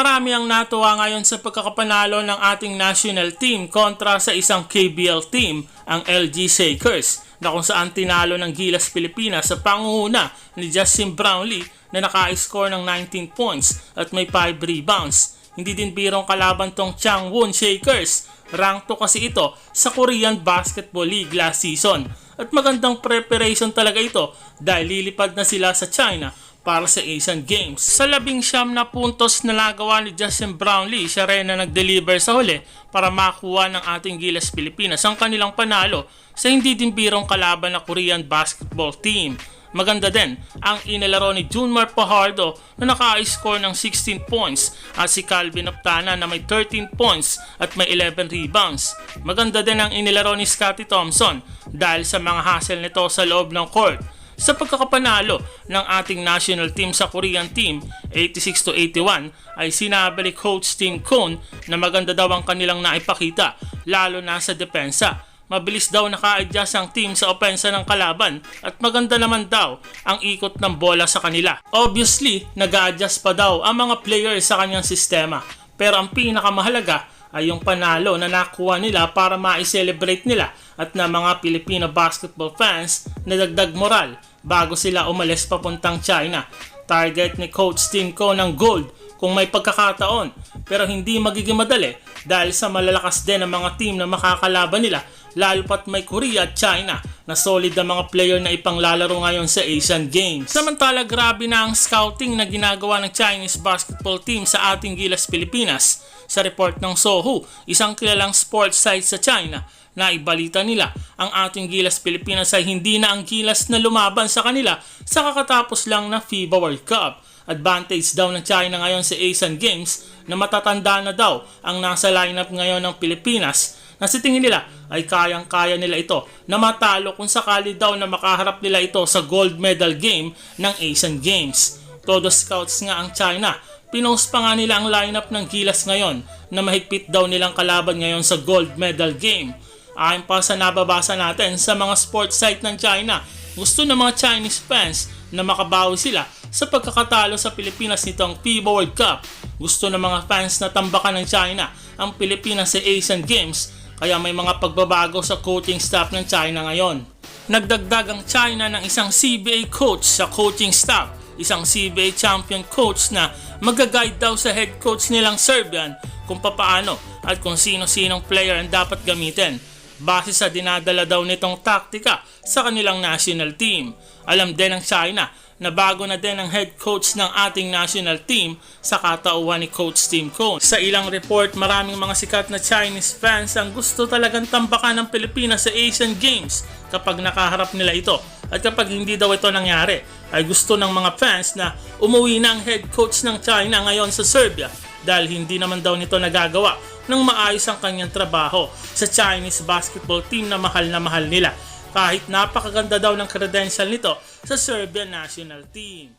Marami ang natuwa ngayon sa pagkakapanalo ng ating national team kontra sa isang KBL team, ang LG Shakers, na kung saan tinalo ng Gilas Pilipinas sa pangunguna ni Justin Brownlee na naka-score ng 19 points at may 5 rebounds. Hindi din birong kalaban tong Changwon Shakers. Rank 2 kasi ito sa Korean Basketball League last season. At magandang preparation talaga ito dahil lilipad na sila sa China para sa Asian Games. Sa labing siyam na puntos na nagawa ni Justin Brownlee, siya rin na nag-deliver sa huli para makuha ng ating Gilas Pilipinas ang kanilang panalo sa hindi din birong kalaban na Korean basketball team. Maganda din ang inilaro ni Junmar Pajardo na naka-score ng 16 points at si Calvin Optana na may 13 points at may 11 rebounds. Maganda din ang inilaro ni Scotty Thompson dahil sa mga hustle nito sa loob ng court sa pagkakapanalo ng ating national team sa Korean team 86 to 81 ay sinabi ni Coach Tim Cohn na maganda daw ang kanilang naipakita lalo na sa depensa. Mabilis daw naka-adjust ang team sa opensa ng kalaban at maganda naman daw ang ikot ng bola sa kanila. Obviously, nag adjust pa daw ang mga players sa kanyang sistema. Pero ang pinakamahalaga ay yung panalo na nakuha nila para ma-celebrate nila at na mga Filipino basketball fans na dagdag moral bago sila umalis papuntang China. Target ni Coach Tim Ko ng gold kung may pagkakataon pero hindi magiging madali dahil sa malalakas din ang mga team na makakalaban nila lalo pat may Korea at China na solid na mga player na ipanglalaro ngayon sa Asian Games. Samantala grabe na ang scouting na ginagawa ng Chinese basketball team sa ating Gilas Pilipinas. Sa report ng Sohu, isang kilalang sports site sa China, na ibalita nila ang ating Gilas Pilipinas ay hindi na ang Gilas na lumaban sa kanila sa kakatapos lang na FIBA World Cup. Advantage daw ng China ngayon sa Asian Games na matatanda na daw ang nasa lineup ngayon ng Pilipinas na sa tingin nila ay kayang-kaya nila ito na matalo kung sakali daw na makaharap nila ito sa gold medal game ng Asian Games. Todo scouts nga ang China. Pinost pa nga nila ang lineup ng Gilas ngayon na mahigpit daw nilang kalaban ngayon sa gold medal game. Ayon pa sa nababasa natin sa mga sports site ng China, gusto ng mga Chinese fans na makabawi sila sa pagkakatalo sa Pilipinas nitong FIBA World Cup. Gusto ng mga fans na tambakan ng China ang Pilipinas sa Asian Games kaya may mga pagbabago sa coaching staff ng China ngayon. Nagdagdag ang China ng isang CBA coach sa coaching staff, isang CBA champion coach na magaguide daw sa head coach nilang Serbian kung papaano at kung sino-sinong player ang dapat gamitin base sa dinadala daw nitong taktika sa kanilang national team. Alam din ng China na bago na din ang head coach ng ating national team sa katauhan ni Coach Tim Cohn. Sa ilang report, maraming mga sikat na Chinese fans ang gusto talagang tambakan ng Pilipinas sa Asian Games kapag nakaharap nila ito. At kapag hindi daw ito nangyari, ay gusto ng mga fans na umuwi na ang head coach ng China ngayon sa Serbia dahil hindi naman daw nito nagagawa ng maayos ang kanyang trabaho sa Chinese basketball team na mahal na mahal nila kahit napakaganda daw ng credential nito sa Serbian national team.